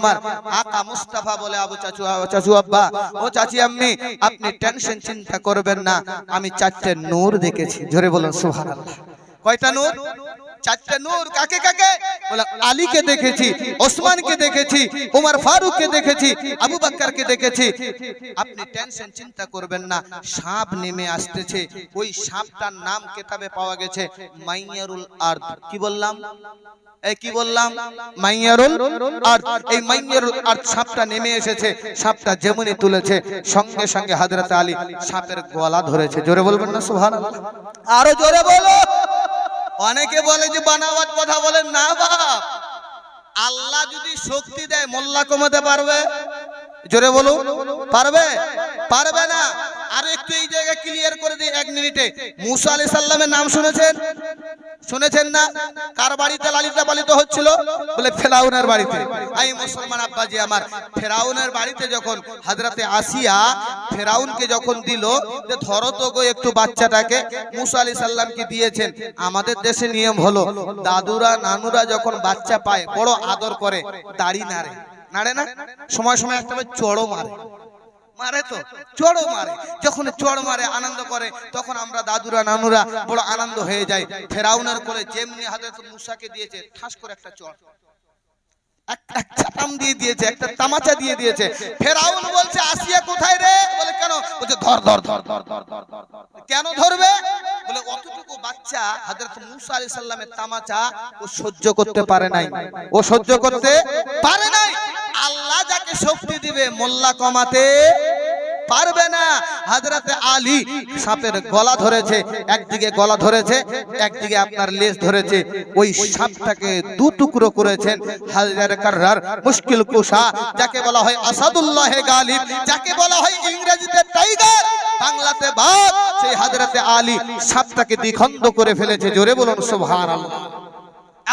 আমার আকা মুস্তাফা বলে, আবু চাচু চাচু আব্বা, ও চাচি আম্মি, আপনি টেনশন চিন্তা করবেন না। আমি চারটে নূর দেখেছি। জোরে বলুন, সুবহানাল্লাহ। কয়টা নূর? চারটে নূর, কাকে কাকে? বলে, আলীকে দেখেছি, ওসমানকে দেখেছি, উমর ফারুককে দেখেছি, আবু বকরকে দেখেছি। আপনি টেনশন, চিন্তা করবেন না, সাপ নেমে আসতেছে। ওই সাপটার নাম কিতাবে পাওয়া গেছে, মাইয়ারুল আরদ। কি বললাম? এই কি বললাম? মাইয়ারুল আর এই মাইয়ারুল আর সাপটা নেমে এসেছে, সাপটা যেমনই তুলেছে, সঙ্গে সঙ্গে হযরত আলী সাপের গলা ধরেছে। জোরে বলবেন না, সুবহানাল্লাহ? আরও জোরে বলো। অনেকে বলে যে বানাওয়াত কথা বলেন না বাপ। আল্লাহ যদি শক্তি দেয় মোল্লা কমাতে পারবে? জোরে বলো পারবে? পারবে না। আর একটু এই জায়গায় ক্লিয়ার করে দিই এক মিনিটে। মুসা আলি সাল্লামের নাম শুনেছেন? শুনেছেন না? কার বাড়িতে লালিতা পালিত হচ্ছিল? বলে ফেরাউনের বাড়িতে। এই মুসলমান আব্বাজি আমার, ফেরাউনের বাড়িতে যখন হাজরাতে আসিয়া ফেরাউনকে যখন দিল, যে ধরো তো গো একটু বাচ্চাটাকে, মুসা আলী সাল্লামকে দিয়েছেন, আমাদের দেশে নিয়ম হলো, দাদুরা, নানুরা যখন বাচ্চা পায়, বড় আদর করে, দাড়ি নাড়ে। নাড়ে না? সময় সময় একটা চড়ো মারে। মারে তো? চড়ো মারে। যখন চড় মারে, আনন্দ করে, তখন আমরা দাদুরা, নানুরা বড় আনন্দ হয়ে যাই। ফেরাউনের করে যেমনি হাতে মুসাকে দিয়েছে, ঠাস করে একটা চড় ধর কেন ধরবে? বলে, অতটুকু বাচ্চা মুসা তামাচা ও সহ্য করতে পারে নাই। ও সহ্য করতে পারে নাই। আল্লাহ যাকে শক্তি দিবে মোল্লা কমাতে? পারবে না। হাজরাতে আলী সাপের গলা ধরেছে, একদিকে গলা ধরেছে, একদিকে আপনার লেজ ধরেছে। ওই সাপটাকে দু টুকরো করেছেন হাজার কার্রার মুশকিল কুশা, যাকে বলা হয় আসাদুল্লাহ গালিব, যাকে বলা হয় ইংরেজিতে টাইগার। বাংলাতে বাঘ। সেই হাজরাতে আলী সাপটাকে দ্বিখণ্ড করে ফেলেছে। জোরে বলুন, সুবহানাল্লাহ।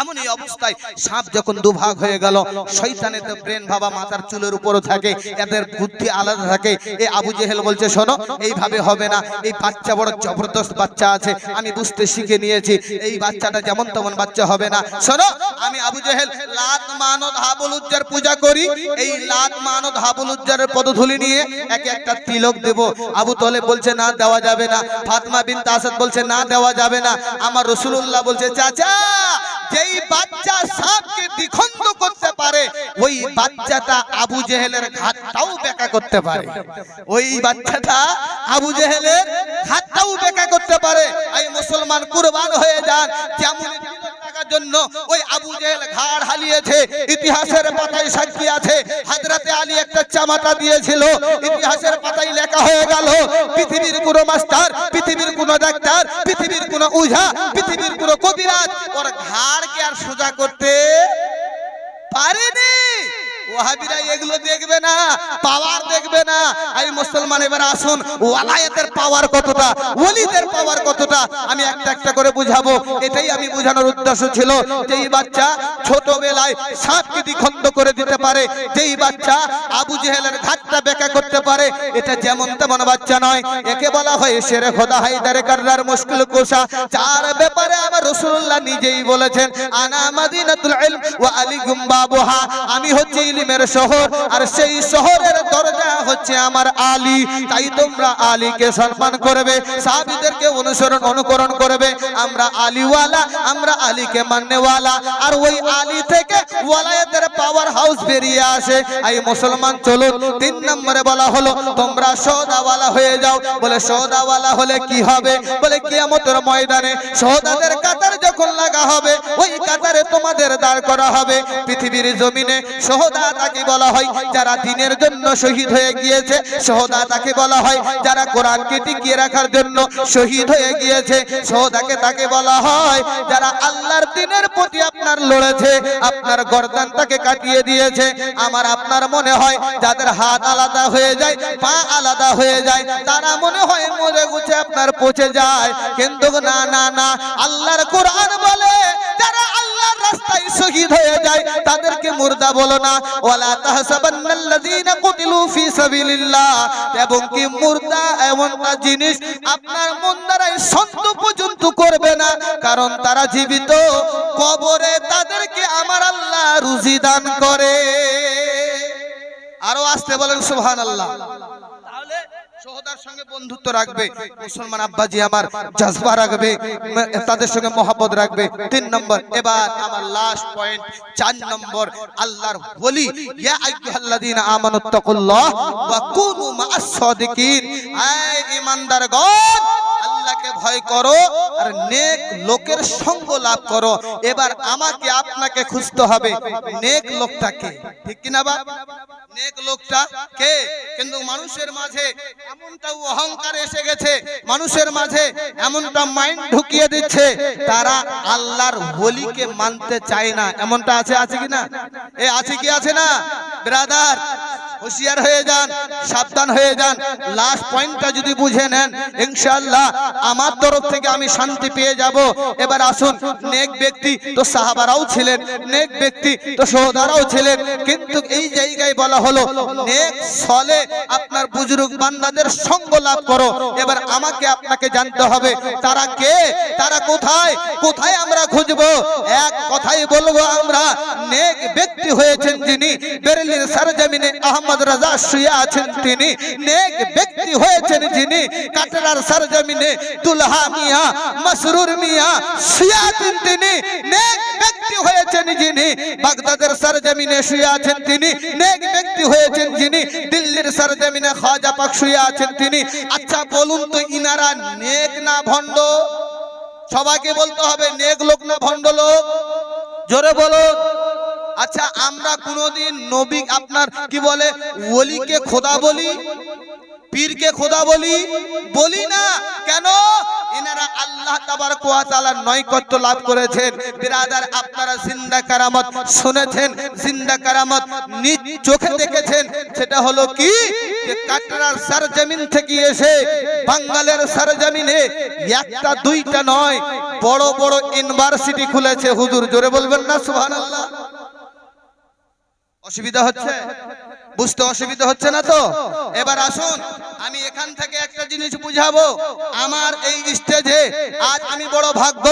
এমন এই অবস্থায় সাপ যখন দুভাগ হয়ে গেল, শয়তানের তো ব্রেন ভাবা মাথার চুলের উপরও থাকে, এদের বুদ্ধি আলাদা থাকে। এই আবু জেহেল বলছে, শোনো, এইভাবে হবে না। এই বাচ্চা বড় জবরদস্ত বাচ্চা আছে, আমি বুঝতে শিখে নিয়েছি। এই বাচ্চাটা যেমন তেমন বাচ্চা হবে না। শোনো, আমি আবু জেহেল, লাত মানদ হাবুলুজ্জার পূজা করি। এই লাত মানদ হাবুলুজ্জারের পদধূলি নিয়ে একে একটা তিলক দেব। আবু তলে বলছে, না, দেওয়া যাবে না। ফাতমা বিন তাসাদ বলছে, না, দেওয়া যাবে না। আমার রসুলুল্লাহ বলছে, চাচা যেই বাচ্চা সাপকে দ্বিখণ্ড করতে পারে, ওই বাচ্চাটা আবু জেহেলের ঘাটটাও বেকা করতে পারে। ওই বাচ্চাটা আবু জেহেলের ঘাটটাও বেকা করতে পারে। এই মুসলমান কুরবান হয়ে যান, যেমন জন্য ওই আবু জেহেল ঘাড় হালিয়েছে, ইতিহাসের পাতায় সাক্ষী আছে, হাজরাতে আলী একটা চামাটা দিয়েছিল, ইতিহাসের পাতায় লেখা হয়ে গেল, পৃথিবীর কোন মাস্টার, পৃথিবীর কোন ডাক্তার কোন উঝা পৃথিবীর কোনো কবিরাজ ওর ঘাড়কে আর সোজা করতে পারেনি। আবু জেহেলের ঘাটটা বেকা করতে পারে, এটা যেমন তেমন বাচ্চা নয়। একে বলা হয় শেরে খোদা হাইদারে কার্রার মুশকিল কোষা যার ব্যাপারে আমার রাসূলুল্লাহ নিজেই বলেছেন, আনা মাদিনাতুল ইলম আমি হচ্ছে ইলমের শহর, আর সেই শহরের দরজা হচ্ছে আমার আলী। তাই তোমরা আলীকে সম্মান করবে, সাহাবীদেরকে অনুসরণ, অনুকরণ করবে। আমরা আলীওয়ালা, আমরা আলীকে মাননেওয়ালা আর ওই আলী থেকে ওয়ালায়াতের পাওয়ার হাউস বেরিয়ে আসে। এই মুসলমান, চলুন, তিন নম্বরে বলা হলো, তোমরা সৌদাওয়ালা হয়ে যাও। বলে, সৌদাওয়ালা হলে কি হবে? বলে, কিয়ামতের ময়দানে সৌদাদের কাতার যখন লাগা হবে, ওই কাতারে তোমাদের দাঁড় করা হবে। পৃথিবীর জমিনে সহদা তাকে বলা হয়, যারা দিনের জন্য শহীদ হয়ে গিয়েছে সহদা তাকে বলা হয়, যারা কোরআনকে টিকিয়ে রাখার জন্য শহীদ হয়ে গিয়েছে, সহদাকে তাকে বলা হয়, যারা আল্লাহর দিনের প্রতি আপনার লড়েছে, আপনার গর্দান তাকে কাটিয়ে দিয়েছে। আমার, আপনার মনে হয়, যাদের হাত আলাদা হয়ে যায়, পা আলাদা হয়ে যায়, তারা মনে হয় মরে গুছে, আপনার পচে যায়। কিন্তু না না না, আল্লাহর কোরআন বলে, যারা রাস্তায় শহীদ হয়ে যায়, তাদেরকে মুর্দা বলো না। ওয়ালা তাহসাবান্নাল্লাযীনা কুতিলু ফি সাবিলিল্লাহ। এবং কি মুর্দা এমনটা জিনিস আপনার মন দ্বারাই সন্ত পর্যন্ত করবে না, কারণ তারা জীবিত। কবরে তাদেরকে আমার আল্লাহ রুজি দান করে। আরও আসতে বলেন সুবহানাল্লাহ। বন্ধুত্ব রাখবে, মুসলমান আমার রাখবে, তাদের সঙ্গে রাখবে। তিন নম্বর, এবার লাস্ট পয়েন্ট চার নম্বর, আল্লাহর কুনু আল্লাহকে ভয় করো আর নেক লোকের সঙ্গ লাভ করো। এবার আমাকে আপনাকে খুঁজতে হবে, নেক লোকটাকে। ঠিক কি না বা? নেক হয়ে যান, সাবধান হয়ে যান। লাস্ট পয়েন্টটা যদি বুঝে নেন, ইনশাআল্লাহ আমার তরফ থেকে আমি শান্তি পেয়ে যাব। এবার আসুন, নেক ব্যক্তি তো সাহাবারাও ছিলেন, নেক ব্যক্তি তো সহদারাও ছিলেন, কিন্তু এই জায়গায় বলা হলো, নেক সলে আপনার বুজুর্গ বান্দাদের সঙ্গ লাভ করো। এবার আমাকে আপনাকে জানতে হবে, তারা কে? তারা কোথায়? কোথায় আমরা খুঁজবো? এক কথাই বলব আমরা, নেক ব্যক্তি হয়েছেন যিনি, বেরেলির সরজমিনে আহমদ রাজা শুয়ে আছেন তিনি। নেক ব্যক্তি হয়েছেন যিনি কাটরার সরজমিনে দুলহা মিয়া, মসরুর মিয়া শুয়ে আছেন তিনি। নেক ব্যক্তি হয়েছেন যিনি, বাগদাদের সরজমিনে শুয়ে আছেন তিনি। নেক ব্যক্তি হয়েছেন যিনি, দিল্লির সরজমিনে খাজা পাক শুয়ে আছেন তিনি। আচ্ছা বলুন তো, ইনারা নেক না ভণ্ড? সবাইকে বলতে হবে, নেক লোক না ভণ্ড লোক? জোরে বলুন। আচ্ছা আমরা কোনোদিন নবী, আপনার কি বলে, ওলিকে খোদা বলি? পীরকে খোদা বলি বলি না, কেন? এনারা আল্লাহ তাবারক ওয়া তাআলার নৈকট্য লাভ করেছেন। বিরাদার, আপনারা জিন্দা কারামত শুনেছেন, জিন্দা কারামত নিজ চোখে দেখেছেন। সেটা হলো কি? কাটরার সরজমিন থেকে এসে বাঙ্গালের সরজমিনে একটা, দুইটা নয়, বড় বড় ইউনিভার্সিটি খুলেছে। হুজুর, জোরে বলবেন না, সুবহানাল্লাহ? অসুবিধা হচ্ছে? বুঝতে অসুবিধা হচ্ছে না তো? এবার আসুন, আমি এখান থেকে একটা জিনিস বুঝাবো। আমার এই স্টেজে আজ আমি বড় ভাগ্য,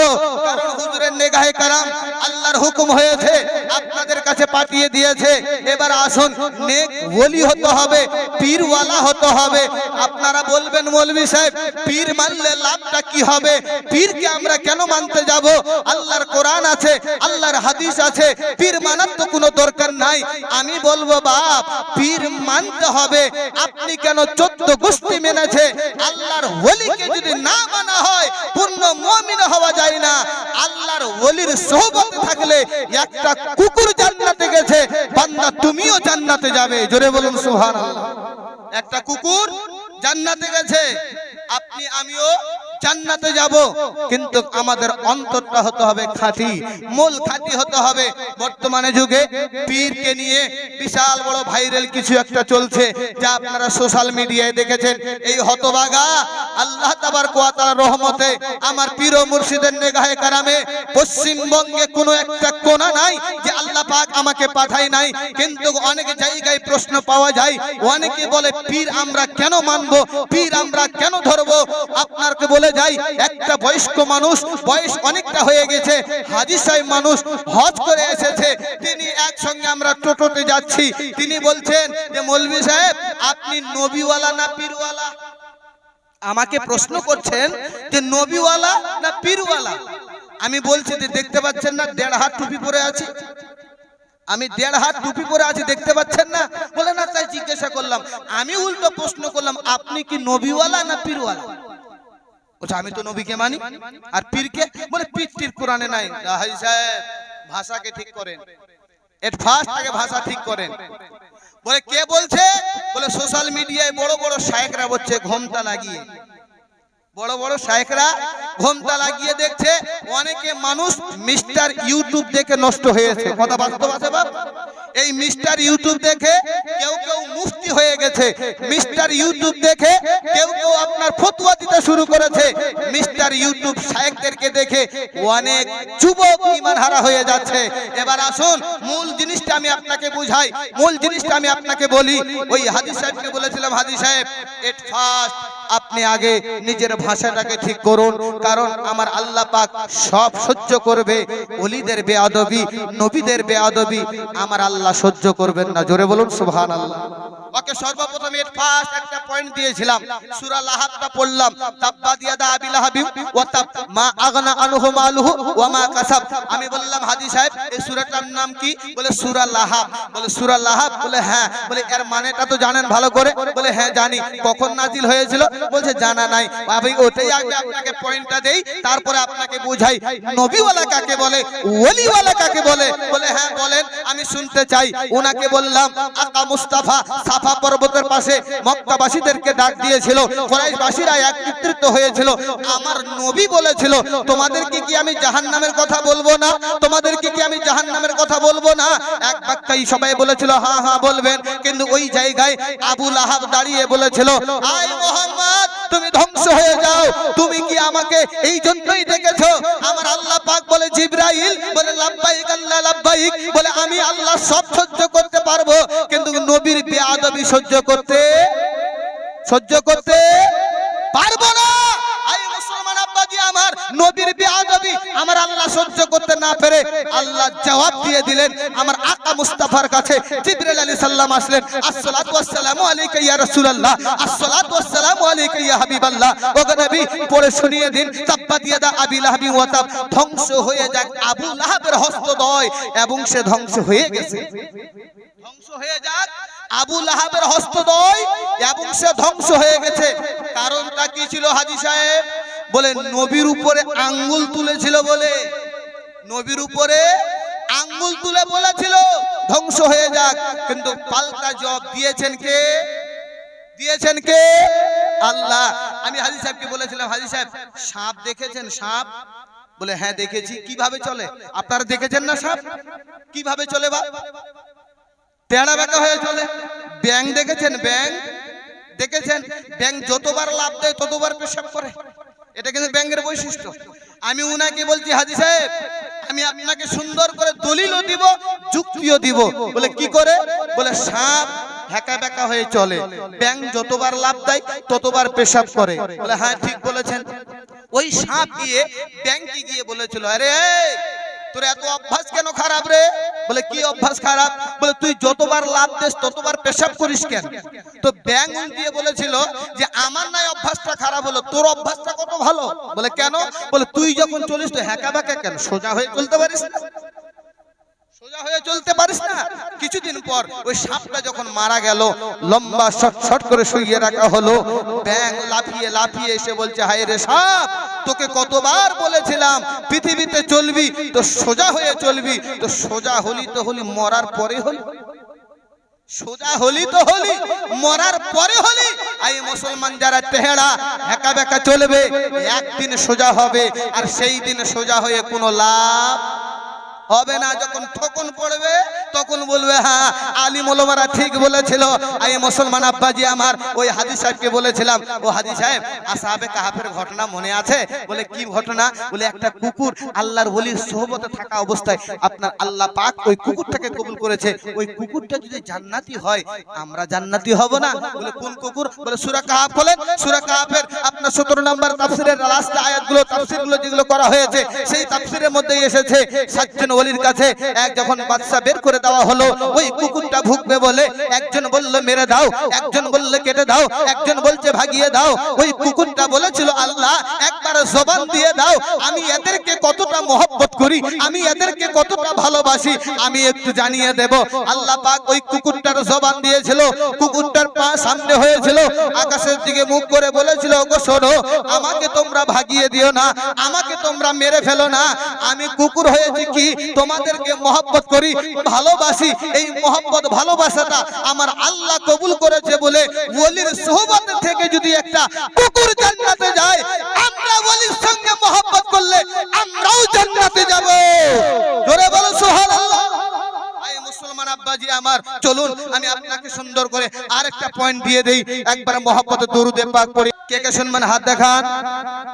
কারণ হুজুরের নেগাহে কারাম আল্লাহর হুকুম হয়েছে, আপনাদের কাছে পাঠিয়ে দিয়েছে। এবার আসুন, নেক ওলি হতে হবে, পীরওয়ালা হতে হবে। আপনারা বলবেন, মৌলভী সাহেব, পীর মানলে লাভটা কি হবে? পীরকে আমরা কেন মানতে যাব? আল্লাহর কোরআন আছে, আল্লাহর হাদিস আছে, পীর মানার তো কোনো দরকার নাই, আমি বলব, বাপ, পীর মানতে হবে। আপনি কেন চোদ্দ গোষ্ঠী মেনেছে? আল্লাহর হোলিকে যদি না মানা হয়, পূর্ণ মমিন হওয়া যায় না। আল্লাহর হোলির সোহবতে থাকলে একটা কুকুর জান্নাতে গেছে, বান্দা তুমিও জান্নাতে যাবে। জোরে বলুন, সুবহানাল্লাহ। একটা কুকুর জান্নাতে গেছে। আপনি, আমিও জান্নাতে যাব। কিন্তু আমাদের অন্তরটা হতে হবে খাঁটি, মূল খাঁটি হতে হবে। বর্তমানে যুগে পীরকে নিয়ে বিশাল বড় ভাইরাল কিছু একটা চলছে, যা আপনারা সোশ্যাল মিডিয়ায় দেখেছেন। এই হতবাগা আল্লাহ তাবার কোয়াতার রহমতে আমার পীর মুর্শিদের নেগাহে কারামে পশ্চিমবঙ্গে কোনো একটা কোনা নাই যে পাক আমাকে পাঠাই নাই, কিন্তু অনেক জায়গায় প্রশ্ন পাওয়া যায়। অনেকে বলে, পীর আমরা কেন মানবো? পীর আমরা কেন ধরবো? আপনাকে বলে যাই, একটা বয়স্ক মানুষ, বয়স অনেকটা হয়ে গেছে হাজি সাহেব মানুষ হজ করে এসেছে, তিনি একসঙ্গে আমরা টোটোতে যাচ্ছি। তিনি বলছেন যে, মৌলভী সাহেব, আপনি নবীওয়ালা না পীরওয়ালা? আমাকে প্রশ্ন করছেন যে, নবীওয়ালা না পীরওয়ালা? আমি বলছি যে, দেখতে পাচ্ছেন না, দেড় হাত টুপি পরে আছি। আমি দেড় হাত টুপি পরে আছি, দেখতে পাচ্ছেন না? বলে, না, তাই জিজ্ঞাসা করলাম। আমি উল্টো প্রশ্ন করলাম, আপনি কি নবীওয়ালা না পীরওয়ালা? আমি তো নবীকে মানি। আর পীরকে? বলে পীর টির কোরআনে নাই। সাহেব, ভাষাকে ঠিক করেন। এট ফার্স্ট আগে ভাষা ঠিক করেন। বলে, কে বলছে? বলে, সোশ্যাল মিডিয়ায় বড় বড় শায়েকরা বলছে, ঘোমটা লাগিয়ে। বড় বড় শায়েকরা ঘোমটা লাগিয়ে দেখছে। অনেকে মানুষ মিস্টার ইউটিউব দেখে নষ্ট হয়েছে কথা বাস্তব আছে বাপ? এই মিস্টার ইউটিউব দেখে কেউ কেউ মুফতি হয়ে গেছে। মিস্টার ইউটিউব দেখে কেউ কেউ আপনার ফতুয়া দিতে শুরু করেছে। মিস্টার ইউটিউব শায়েকদেরকে দেখে অনেক যুবক ইমান হারা হয়ে যাচ্ছে। এবার আসুন, মূল জিনিসটা আমি আপনাকে বুঝাই। মূল জিনিসটা আমি আপনাকে বলি। ওই হাদিস সাহেবকে বলেছিলাম, হাদিস সাহেব এট ফার্স্ট আপনি আগে নিজের ভাষাটাকে ঠিক করুন। কারণ আমার আল্লাহ পাক সব সহ্য করবে। ওলিদের বেয়াদবি, নবীদের বেয়াদবি, আমার আল্লাহ সহ্য করবেন না। জোরে বলুন সুবহানাল্লাহ। ওকে সর্বপ্রথম এর ফার্স্ট একটা পয়েন্ট দিয়েছিলাম। সূরা লাহাবটা পড়লাম। তাব্বাত ইয়াদা আবি লাহাবি ওয়া তাব মা আগনা আনহু মালুহু ওয়া মা কাসাব। আমি বললাম হাদি সাহেব, এই সূরাটার নাম কি? বলে, সূরা লাহাব। বলে, সূরা লাহাব? বলে হ্যাঁ। বলে, এর মানেটা তো জানেন ভালো করে। বলে হ্যাঁ জানি। কখন নাজিল হয়েছিল? বলছে, জানা নাই। আমি ওটাই আগে আপনাকে পয়েন্টটা দেই। তারপরে আপনাকে বুঝাই। নবীওয়ালা কাকে বলে? ওলিওয়ালা কাকে বলে? বলে হ্যাঁ বলেন, আমি শুনতে চাই। ওনাকে বললাম, আকা মুস্তাফা সাফা পর্বতের পাশে মক্কাবাসীদেরকে ডাক দিয়েছিল, কোরাইশবাসীরা একত্রিত হয়েছিল। আমার নবী বলেছিল, তোমাদেরকে কি আমি জাহান্নামের কথা বলব না? তোমাদেরকে কি আমি জাহান্নামের কথা বলব না? এক বাক্যাই সবাই বলেছিল হ্যাঁ হ্যাঁ বলবেন। কিন্তু ওই জায়গায় আবুল আহাব দাঁড়িয়ে বলেছিল, আয় মোহাম্মদ তুমি ধ্বংস হয়ে যাও। তুমি কি আমাকে এই জন্যই ডেকেছো? আমার আল্লাহ পাক বলে জিব্রাইল, বলে লাব্বাইক আল্লাহ লাব্বাইক, বলে আমি আল্লাহ সব সহ্য করতে পারব, কিন্তু নবীর বেয়াদবি সহ্য করতে সহ্য করতে পারব না। আমার নবীর বেয়াদবি আমার আল্লাহ সহ্য করতে না পেরে আল্লাহ জবাব দিয়ে দিলেন। আমার আকা মুস্তাফার কাছে জিবরাইল আলাইহিস সালাম আসলেন। আসসালাতু ওয়াসসালামু আলাইকা ইয়া রাসূলুল্লাহ, আসসালাতু ওয়াসসালামু আলাইকা ইয়া হাবিবাল্লাহ। ওগো নবী, পড়ে শুনিয়ে দিন তাব্বাত ইয়াদা আবি লাহাবি ওয়া তাব। ধ্বংস হয়ে যাক আবু লাহাবের হস্তদয় এবং সে ধ্বংস হয়ে গেছে। ধ্বংস হয়ে যাক আবু লাহাবের হস্তদয় এবং সে ধ্বংস হয়ে গেছে। কারণটা কি ছিল হাজি সাহেব? বলে নবীর উপরে আঙ্গুল তুলেছিল বলে, নবীর উপরে আঙ্গুল তুলে বলেছিল, ধ্বংস হয়ে যাক। কিন্তু পাল্টা জবাব দিয়েছেন কে? দিয়েছেন কে? আল্লাহ। আমি হাজি সাহেবকে বলেছিলাম, হাজি সাহেব, সাপ দেখেছেন সাপ? বলে হ্যাঁ দেখেছি। কীভাবে চলে? আপনারা দেখেছেন না সাপ? কীভাবে চলে বা? তেড়া বেঁকা হয়ে চলে। ব্যাং দেখেছেন? ব্যাং দেখেছেন? ব্যাং যতবার লাভ দেয়, ততবার পেশাব করে। এটা কিন্তু ব্যাংকের বৈশিষ্ট্য। আমি উনাকে বলছি, হাজি সাহেব, আমি আপনাকে সুন্দর করে দলিলও দিব, যুক্তিও দিব। বলে কি করে? বলে, সাপ হ্যাকা ব্যাকা হয়ে চলে। ব্যাঙ্ক যতবার লাভ দেয়, ততবার পেশাব করে। বলে হ্যাঁ ঠিক বলেছেন। ওই সাপ গিয়ে, ব্যাংকে গিয়ে বলেছিল, আরে তোর এত অভ্যাস কেন খারাপ রে? বলে কি অভ্যাস খারাপ? বলে তুই যতবার লাভ দেশ ততবার পেশাব করিস কেন? তো ব্যাংক দিয়ে বলেছিল যে আমার নাই অভ্যাসটা খারাপ হলো তোর অভ্যাসটা কত ভালো? বলে কেন? বলে তুই যখন চলিস তো হ্যাকা ব্যাকা কেন? সোজা হয়ে চলতে পারিস না। সোজা হয়ে চলতে পারিস না? কিছুদিন পর ওই সাপটা যখন মারা গেল, লম্বা শট করে শুইয়ে রাখা হলো ব্যাং লাফিয়ে লাফিয়ে এসে বলছে, হায় রে সাপ, তোকে কতবার বলেছিলাম, পৃথিবীতে চলবি, তো সোজা হয়ে চলবি, তো সোজা হলি তো হলি, মরার পরে হলি। সোজা হলি তো হলি, মরার পরে হলি। এই মুসলমান যারা তেহেড়া একা বেকা চলবে, একদিন সোজা হবে, আর সেই দিন সোজা হয়ে কোনো লাভ হবে না, যখন ঠকন পড়বে, তখন বলবে হ্যাঁ আলী মোলমারা ঠিক বলেছিল। এই মুসলমান আব্বাজি আমার, ওই হাদি সাহেবকে বলেছিলাম, ও হাদি সাহেব আসাবে কাহাফের ঘটনা মনে আছে? বলে, কি ঘটনা? বলে, একটা কুকুর আল্লাহর ওলির সোহবতে থাকা অবস্থায় আপনার আল্লাহ পাক ওই কুকুরটাকে কবুল করেছে। ওই কুকুরটা যদি জান্নাতি হয়, আমরা জান্নাতি হব না? বলে, কোন কুকুর? বলে, সূরা কাহাফ। বলেন, সুরা কাহাফের আপনার 17 নম্বর তাফসীরের লাস্ট আয়াতগুলো, তাফসীরগুলো যেগুলো করা হয়েছে, সেই তাফসীরের মধ্যেই এসেছে, সাতজন ওলির কাছে এক যখন বাদশা বের করে দেওয়া হলো, ওই কুকুরটা ভুগবে বলে একজন বলল, মেরে দাও। একজন বলল, কেটে দাও। একজন বলছে, ভাগিয়ে দাও। ওই কুকুরটা বলেছিল, আল্লাহ একবার জবান দিয়ে দাও। আমি এদেরকে কতটা মহব্বত করি, আমি এদেরকে কতটা ভালোবাসি, আমি একটু জানিয়ে দেব। আল্লাহ পাক ওই কুকুরটার জবান দিয়েছিল, কুকুরটার পা সামনে হয়েছিল, আকাশের দিকে মুখ করে বলেছিল গো শোনো, আমাকে তোমরা ভাগিয়ে দিও না, আমাকে তোমরা মেরে ফেলো না। আমি কুকুর হয়েছি কি? তোমাদেরকে মহব্বত করি, ভালোবাসি। এই মহব্বত, ভালোবাসাটা আমার আল্লাহ কবুল করেছে বলে ওলির সোহবত থেকে যদি একটা কুকুর জান্নাতে যায় আমরা ওলির সঙ্গে মহব্বত করলে আমরাও জান্নাতে যাব। জোরে বলো, সুবহানাল্লাহ। মুসলমান আব্বাজি আমার, চলুন, আমি আপনাকে সুন্দর করে আরেকটা পয়েন্ট দিয়ে দেই। একবার মহব্বত দরুদে পাক পড়ি। কে কে শুনবেন? হাত দেখান।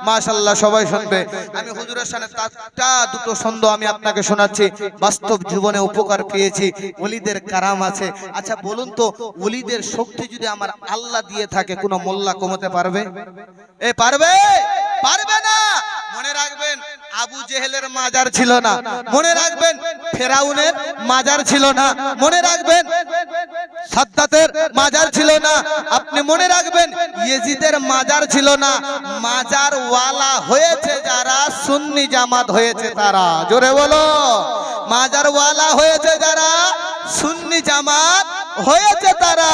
মাশাল্লাহ সবাই শুনবে। আমি হুজুরের সামনে চারটা, দুটো ছন্দ আমি আপনাকে শোনাচ্ছি। বাস্তব জীবনে উপকার পেয়েছি। ওলিদের কারাম আছে। আচ্ছা বলুন তো, ওলিদের শক্তি যদি আমার আল্লাহ দিয়ে থাকে, কোনো মোল্লা কমাতে পারবে? এ, পারবে? পারবে না! মনে রাখবেন, আবু জেহেলের মাজার ছিল না। মনে রাখবেন, ফেরাউনের মাজার ছিল না। মনে রাখবেন, সাদ্দাতের মাজার ছিল না। আপনি মনে রাখবেন, ইয়েজিদের মাজার ছিল না। মাজার ওয়ালা হয়েছে যারা সুন্নি জামাত হয়েছে তারা। জোরে বলো। মাজার ওয়ালা হয়েছে যারা সুন্নি জামাত হয়েছে তারা।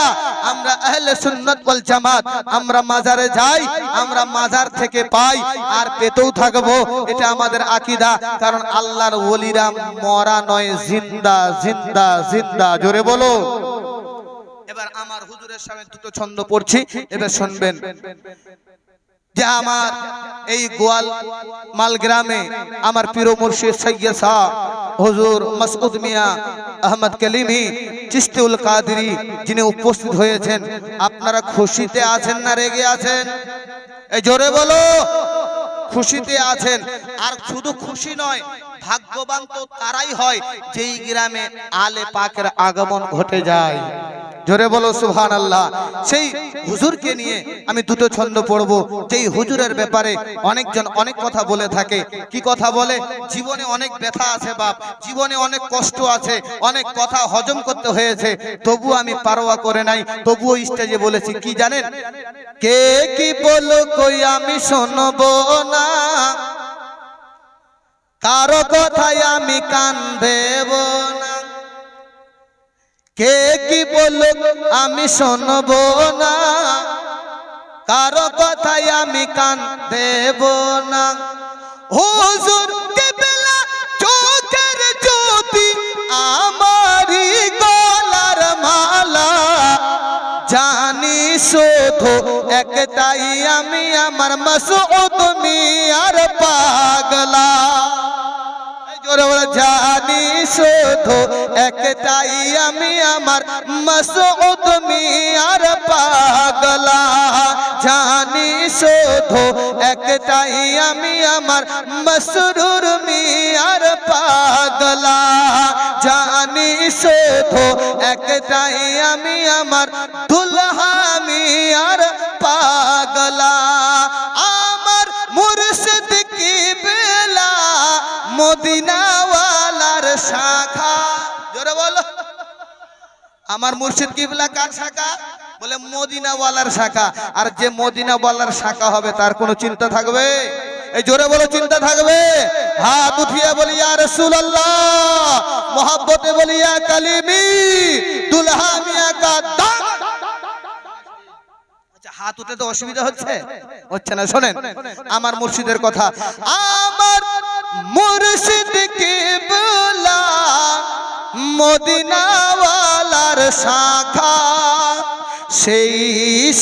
আমরা আহলে সুন্নাত ওয়াল জামাত, আমরা মাজারে যাই, আমরা মাজার থেকে পাই, আর পেতেও থাকব, এটা আমাদের আকীদা। কারণ আল্লাহর ওলিরা মরা নয়, জিন্দা জিন্দা জিন্দা। জোরে বলো। এবার আমার হুজুরের সামনে দুটো ছন্দ পড়ছি, এবার শুনবেন। যে আমার এই গোয়াল আমার মুর্শিদ সৈয়দ হুজুর মাসউদ মিয়া আহমদ কালিমি চিস্তিউল কাদরি, যিনি উপস্থিত হয়েছেন। আপনারা খুশিতে আছেন না রেগে আছেন? এই জোরে বলো। খুশিতে আছেন। আর শুধু খুশি নয় ভাগ্যবান তো তারাই হয়, যেই গ্রামে আলে পাকের আগমন ঘটে যায়। জোরে বলো সুহান আল্লাহ সেই হুজুরকে নিয়ে আমি দুটো ছন্দ পড়ব, যেই হুজুরের ব্যাপারে অনেকজন অনেক কথা বলে থাকে। কি কথা বলে? জীবনে অনেক ব্যথা আছে বাপ, জীবনে অনেক কষ্ট আছে, অনেক কথা হজম করতে হয়েছে, তবু আমি পারোয়া করে নাই, তবুও স্টেজে বলেছি, কি জানেন? কে কি বলো কই আমি শুনব না। কারও কথায় আমি কান দেব না। কে কি বলুক আমি শুনব না। কারও কথায় আমি কান দেব না। হুজুর চোখের মালা। জানি শুধু একটাই আমি, আমার মাসুদ মিয়ার পাগলা বলে জানি শুধু একটাই আমি আমার মাসউদ মিয়ার পাগলা। জানি শুধু একটাই আমি আমার মসরুর মিয়ার পাগলা। জানি শুধু একটাই আমি আমার দুলহা মিয়ার পাগলা। আমার মুর্শিদ কি বেলা মদিনাওয়ালার আমার মুর্শিদ কিবলা কার শাখা? বলে মদিনাওয়ালার শাখা। আর যে মদিনাওয়ালার শাখা হবে, তার কোনো চিন্তা থাকবে? এই জোরে বলো, চিন্তা থাকবে? হাত উঠিয়ে বলি, ইয়া রাসূলুল্লাহ, মোহাব্বতে বলি কালিমি, দুলহা মিয়া কা আচ্ছা হাত উঠে তো অসুবিধা হচ্ছে? হচ্ছে না, শোনেন, আমার মুর্শিদের কথা। আমার মুর্শিদ কিবলা মদিনাওয়ালার শাখা, সেই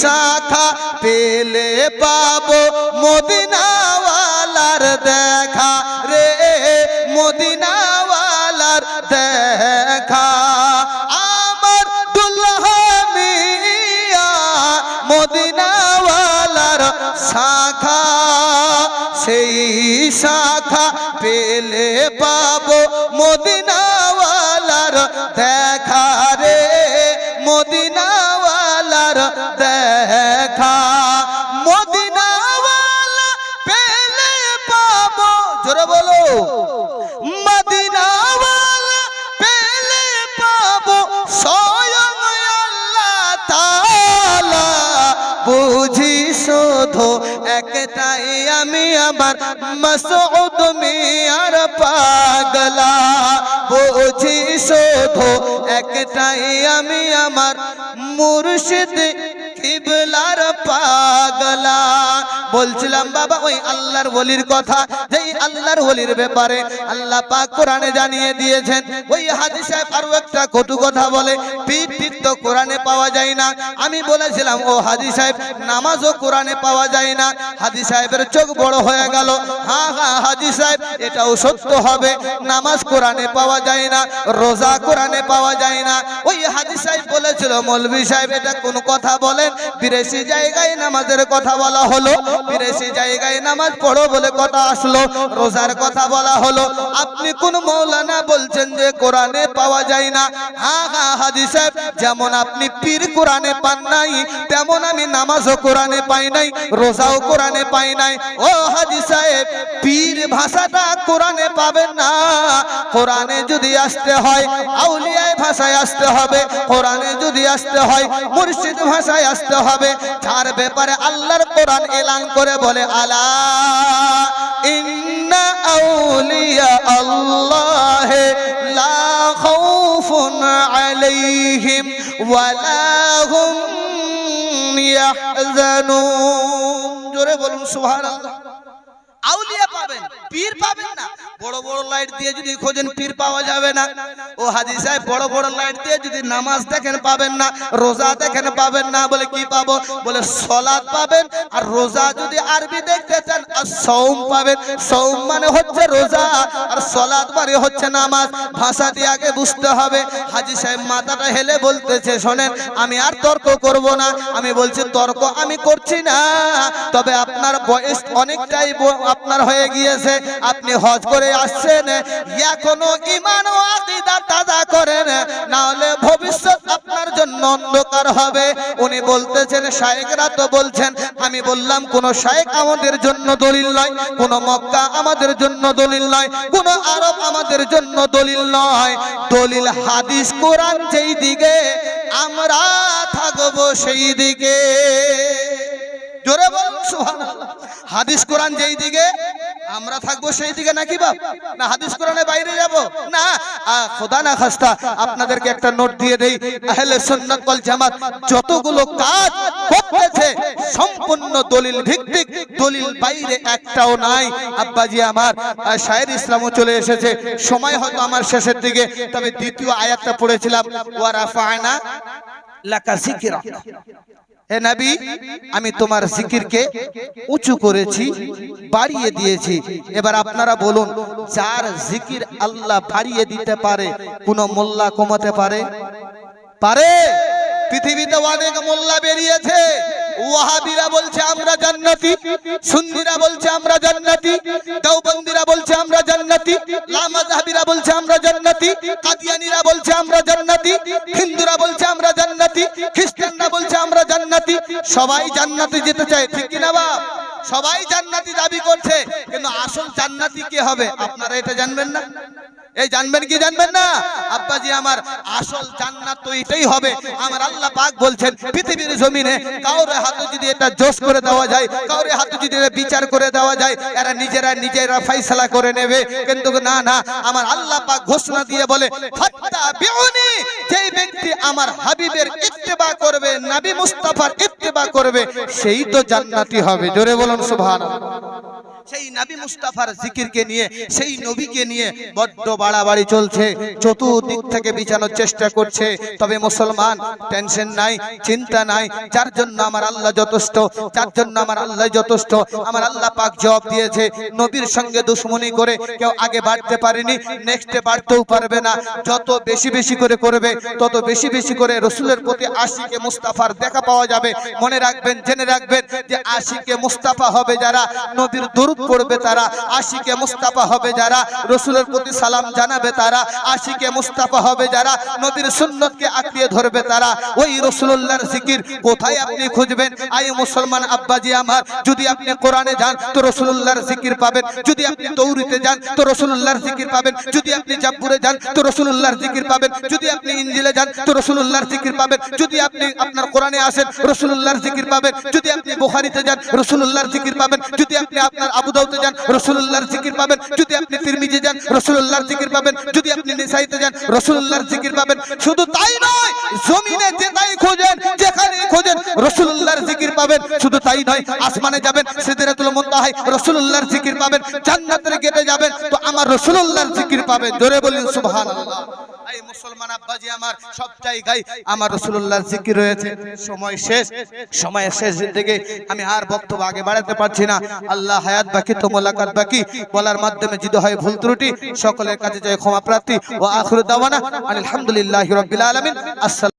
শাখা পেলে পাবো মদিনাওয়ালার দেখা রে, মদিনাওয়ালার দেখা। আমার দুল্লাহ মিয়া মদিনাওয়ালার শাখা, সেই শাখা পেলে পাবো মদিনাওয়ালার দেখা রে, মদিনাওয়ালার দেখা। মদিনাওয়ালা পেলে পাবো, জোরে বলো। মদিনাওয়ালা পেলে পাবো, স্বয়ং আল্লাহ তাআলা। বুঝি শুধু একটাই আমি আমার, মাসউদ মিয়ার পাগলা। বুঝি শুধু একটাই আমি আমার মুর্শিদ কিবলার পাগলা। বলছিলাম, বাবা, ওই আল্লাহর ওলির কথা, যেই আল্লাহর ওলির ব্যাপারে আল্লাহ পাক কোরআনে জানিয়ে দিয়েছেন, ওই হাজি সাহেব আরও একটা কটু কথা বলে, পিঠ তো কোরআনে পাওয়া যায় না। আমি বলেছিলাম, ও হাজি সাহেব, নামাজও কোরআনে পাওয়া যায় না। হাজি সাহেবের চোখ বড় হয়ে গেল হ্যাঁ হ্যাঁ হাজি সাহেব, এটাও সত্য হবে, নামাজ কোরআনে পাওয়া যায় না। রোজা কোরআনে পাওয়া যায় না। ওই হাজি সাহেব বলেছিল, মৌলভী সাহেব এটা কোন কথা বলেন? বিদেশি জায়গায় নামাজের কথা বলা হলো বিদেশি জায়গায় নামাজ পড়ো বলে কথা আসলো, রোজার কথা বলা হলো। আপনি কোন মৌলানা বলছেন যে কোরআনে পাওয়া যায় না? হ্যাঁ হ্যাঁ হাজি সাহেব, যেমন আপনি পীর কোরআনে পান নাই, তেমন আমি নামাজও কোরআনে পাই নাই, রোজাও কোরআনে পাই নাই। ও হাজি সাহেব, পীর ভাষাটা কোরআনে পাবেন না। কোরআনে যদি আসতে হয় আউলিয়ায় ভাষায় আসতে হবে, কোরআনে যদি আসতে হয়, মুর্শিদ ভাষায় আসতে হবে, যার ব্যাপারে আল্লাহর কোরআন এলান করে বলে, আলা আল্লাহ জোরে বলুন, সুবহানাল্লাহ। আউলিয়া পাবেন, পীর পাবেন না। বড় বড় লাইট দিয়ে যদি খোঁজেন, পীর পাওয়া যাবে না। ও হাজি সাহেব বড় বড় লাইট দিয়ে যদি নামাজ দেখেন, পাবেন না। রোজা দেখেন, পাবেন না। বলে কি পাবো? বলে সলাদ পাবেন। আর রোজা যদি আরবি দেখতে চান, আর সৌম পাবেন। সৌম মানে হচ্ছে রোজা, আর সলাদ মানে হচ্ছে নামাজ। ভাষা দিয়ে আগে বুঝতে হবে। হাজি সাহেব মাথাটা হেলে বলতেছে, শোনেন, আমি আর তর্ক করব না। আমি বলছি, তর্ক আমি করছি না। তবে আপনার বয়স অনেকটাই আপনার হয়ে গিয়েছে, আপনি হজ করে আসছেন, এখনও ইমান ও আকীদা তাজা করেন না হলে ভবিষ্যৎ আপনার জন্য অন্ধকার হবে। উনি বলতেছেন, শায়েকরা তো বলছেন, আমি বললাম, কোন শায়েক আমাদের জন্য দলিল নয় কোন মক্কা আমাদের জন্য দলিল নয় কোন আরব আমাদের জন্য দলিল নয়। দলিল হাদিস, কোরআন যেই দিকে, আমরা থাকব সেই দিকে। জোরে হাদিস কোরআন যেই দিকে, আমরা থাকব সেই দিকে নাকি বাপ? না, হাদিস কোরআনের বাইরে যাব? না খোদা না খাস্তা, আপনাদেরকে একটা নোট দিয়ে দেই। আহলে সুন্নাত ওয়াল জামাত যতগুলো কাজ করতেছে, সম্পূর্ণ দলিল ভিত্তিক, দলিল বাইরে একটাও নাই। আব্বাজি আমার শায়ের ইসলামও চলে এসেছে। সময় হয়তো আমার শেষের দিকে, তবে দ্বিতীয় আয়াতটা পড়েছিলাম ওয়ারাফায়না লাকা যিকরা। হে নাবি, আমি তোমার জিকিরকে উঁচু করেছি, বাড়িয়ে দিয়েছি। এবার আপনারা বলুন, যার জিকির আল্লাহ বাড়িয়ে দিতে পারে, কোন মোল্লা কমাতে পারে? পারে? পৃথিবীতে অনেক মোল্লা বেরিয়েছে। ওয়াহাবিরা বলছে, আমরা জান্নাতি। সুন্দিরা বলছে, আমরা জান্নাতি। দেওবন্দিরা বলছে, আমরা জান্নাতি। লামাজহাবিরা বলছে, আমরা জান্নাতি। কাদিয়ানিরা বলছে, আমরা জান্নাতি। হিন্দুরা বলছে, আমরা জান্নাতি। খ্রিস্টানরা বলছে, আমরা জান্নাতি। সবাই জান্নাতে যেতে চায়, ঠিক কি না বাপ? সবাই জান্নাতি দাবি করছে, কিন্তু আসল জান্নাতি কে হবে? আপনারা এটা জানবেন না। এই জানবেন কি জানবেন না? আব্বাজি, আমার আসল জান্নাত তো এটাই হবে। আমার আল্লাহ পাক বলছেন, পৃথিবীর জমিনে কাউরে হাতে যদি এটা জোশ করে দেওয়া যায়, কাউরে হাতে যদি এটা বিচার করে দেওয়া যায়, এরা নিজেরা নিজেরা ফয়সালা করে নেবে। কিন্তু না না, আমার আল্লাহ পাক ঘোষণা দিয়ে বলে, ফাত্তাবিউনি, যেই ব্যক্তি আমার হাবিবের ইত্তেবা করবে, নবী মুস্তাফার ইত্তেবা করবে, সেই তো জান্নাতি হবে। জোরে বলুন, সুবহানাল্লাহ। সেই নবী মুস্তাফার জিকিরকে নিয়ে সেই নবীকে নিয়ে বড্ড বাড়াবাড়ি চলছে। চতুর্দিক থেকে বিছানোর চেষ্টা করছে। তবে মুসলমান টেনশন নাই চিন্তা নাই। যার জন্য আমার আল্লাহ যথেষ্ট যার জন্য আমার আল্লাহ যথেষ্ট। আমার আল্লাহ পাক জবাব দিয়েছে নবীর সঙ্গে দুশ্মনী করে কেউ আগে বাড়তে পারেনি নেক্সটে বাড়তেও পারবে না। যত বেশি বেশি করে করবে তত বেশি বেশি করে রসুলের প্রতি আশিকে মুস্তাফার দেখা পাওয়া যাবে। মনে রাখবেন জেনে রাখবেন যে আশিকে মুস্তাফা হবে যারা নবীর দরুদ পড়বে তারা। আশিকে মুস্তাফা হবে যারা। রসুলের প্রতি সালাম জানাবে তারা। আশিকে মুস্তাফা হবে যারা। নবীর সুন্নতকে আঁকড়িয়ে ধরবে তারা। ওই রসুল্লাহর জিকির কোথায় আপনি খুঁজবেন? আই মুসলমান আব্বাজি আমার, যদি আপনি কোরআনে যান, তো রসুল্লাহর জিকির পাবেন। যদি আপনি তৌরিতে যান, তো রসুল্লাহর জিকির পাবেন। যদি আপনি জাব্বুরে যান, তো রসুল্লাহর জিকির পাবেন। যদি আপনি ইঞ্জিলে যান, তো রসুল্লাহর জিকির পাবেন। যদি আপনি আপনার কোরআনে আসেন রসুল্লাহর জিকির পাবেন। যদি আপনি বুখারিতে যান রসুল্লাহর জিকির পাবেন। যদি আপনি আপনার আবু দাউদে যান রসুল্লাহর জিকির পাবেন। যদি আপনি যান জিকির পাবেন। যদি আপনি নিসাইতে যান জিকির পাবেন। শুধু তাই নয়, জমিনে খোঁজেন যেখানে খোঁজেন রসুল্লাহর জিকির পাবেন। শুধু তাই নয়, আসমানে যাবেন, সিদরাতুল মুনতাহায় রসুল্লাহর জিকির পাবেন। জান্নাতের গেটে যাবেন, তো আমার রসুল্লাহর জিকির পাবেন। জোরে বলুন, সুবহানাল্লাহ। এই মুসলমান আব্বাজি আমার, সব জায়গায় আমার রসুল্লাহ জিকির রয়েছে। সময় শেষ সময় শেষ থেকে আমি আর বক্তব্য আগে বাড়াতে পারছি না। আল্লাহ হায়াত বাকি তো মোলাকাত বাকি, বলার মাধ্যমে যদি হয় ভুল ত্রুটি, সকলের কাছে যায় ক্ষমা প্রার্থী, ও আখির দাওয়ানা আলহামদুলিল্লাহ রবিল আলমিন। আসসালাম